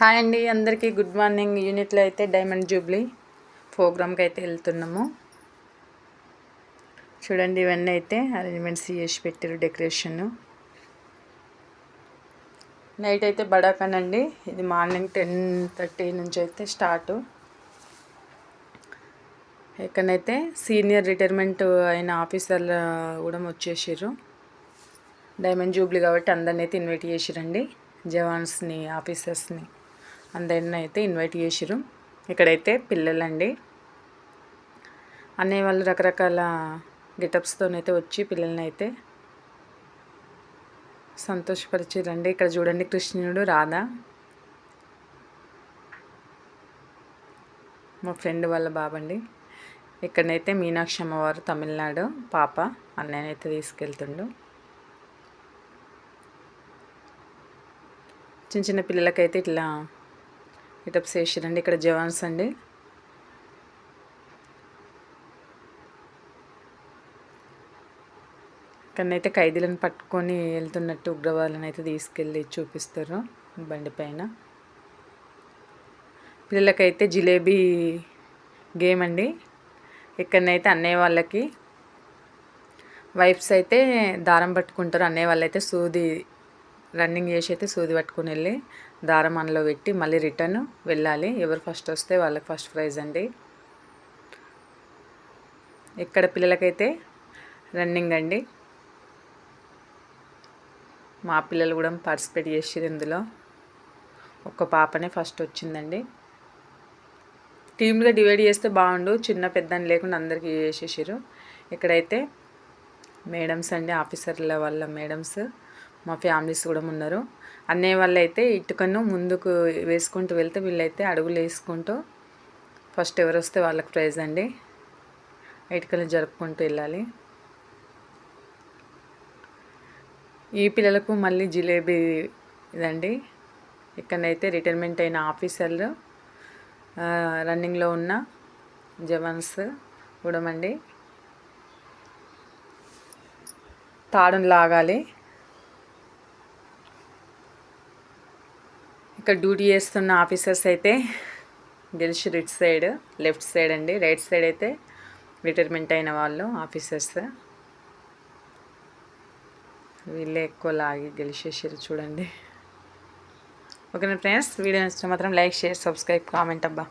Hi అండి అందరికీ good morning. యూనిట్లో అయితే డైమండ్ జూబ్లీ ప్రోగ్రామ్కి అయితే వెళ్తున్నాము. చూడండి ఇవన్నీ అయితే అరేంజ్మెంట్స్ చేసి పెట్టారు డెకరేషన్. నైట్ అయితే బడాకనండి ఇది మార్నింగ్ టెన్ థర్టీ నుంచి అయితే స్టార్ట్. ఎక్కడైతే సీనియర్ రిటైర్మెంట్ అయిన ఆఫీసర్లు కూడా వచ్చేసారు డైమండ్ జూబ్లీ కాబట్టి అందరిని అయితే ఇన్వైట్ చేసిరండి జవాన్స్ని ఆఫీసర్స్ని. అందరిని అయితే ఇన్వైట్ చేసిరు ఇక్కడైతే పిల్లలండి. అన్నయ్య వాళ్ళు రకరకాల గెటప్స్తోనైతే వచ్చి పిల్లల్ని అయితే సంతోషపరిచిరండి ఇక్కడ చూడండి కృష్ణుడు రాధ. మా ఫ్రెండ్ వాళ్ళ బాబండి. ఇక్కడనైతే మీనాక్షి అమ్మవారు తమిళనాడు పాప అన్నయ్యనైతే తీసుకెళ్తుండు. చిన్న చిన్న పిల్లలకైతే ఇట్లా ఇటప్స్ వేసిరండి ఇక్కడ జవాన్స్ అండి. ఇక్కడనైతే ఖైదీలను పట్టుకొని వెళ్తున్నట్టు ఉగ్రవాదులను అయితే తీసుకెళ్ళి చూపిస్తారు బండి పైన. పిల్లలకైతే జిలేబీ గేమ్ అండి. ఇక్కడనైతే అన్నయ్య వాళ్ళకి వైఫ్స్ అయితే దారం పట్టుకుంటారు. అన్నయ్య వాళ్ళైతే సూది రన్నింగ్ చేసి అయితే సూది పట్టుకుని వెళ్ళి దారం మనలో పెట్టి మళ్ళీ రిటర్న్ వెళ్ళాలి. ఎవరు ఫస్ట్ వస్తే వాళ్ళకి ఫస్ట్ ప్రైజ్ అండి. ఇక్కడ పిల్లలకైతే రన్నింగ్ అండి. మా పిల్లలు కూడా పార్టిసిపేట్ చేసారు ఇందులో. ఒక్క పాపనే ఫస్ట్ వచ్చిందండి. టీమ్లో డివైడ్ చేస్తే బాగుండు. చిన్న పెద్ద లేకుండా అందరికీ చేసేసారు ఇక్కడైతే మేడమ్స్ అండి ఆఫీసర్ల వాళ్ళ మేడమ్స్ మా ఫ్యామిలీస్ కూడా ఉన్నారు. అన్నయ్య వాళ్ళు అయితే ఇటుకను ముందుకు వేసుకుంటూ వెళ్తే వీళ్ళైతే అడుగులు వేసుకుంటూ ఫస్ట్ ఎవరు వస్తే వాళ్ళకి ప్రైజ్ అండి. ఇటుకలు జరుపుకుంటూ వెళ్ళాలి. ఈ పిల్లలకు మళ్ళీ జిలేబీ ఇదండి. ఇక్కడైతే రిటైర్మెంట్ అయిన ఆఫీసర్లు రన్నింగ్లో ఉన్న జవాన్స్ కూడా అండి తాడును లాగాలి. ఇక్కడ డ్యూటీ చేస్తున్న ఆఫీసర్స్ అయితే గెలిచి రిట్ సైడ్ లెఫ్ట్ సైడ్ అండి. రైట్ సైడ్ అయితే రిటైర్మెంట్ అయిన వాళ్ళు ఆఫీసర్స్. వీళ్ళే ఎక్కువ లాగి గెలిచేసారు చూడండి. ఓకేనా ఫ్రెండ్స్? వీడియో నచ్చిన మాత్రం లైక్ షేర్ సబ్స్క్రైబ్ కామెంట్ అబ్బా.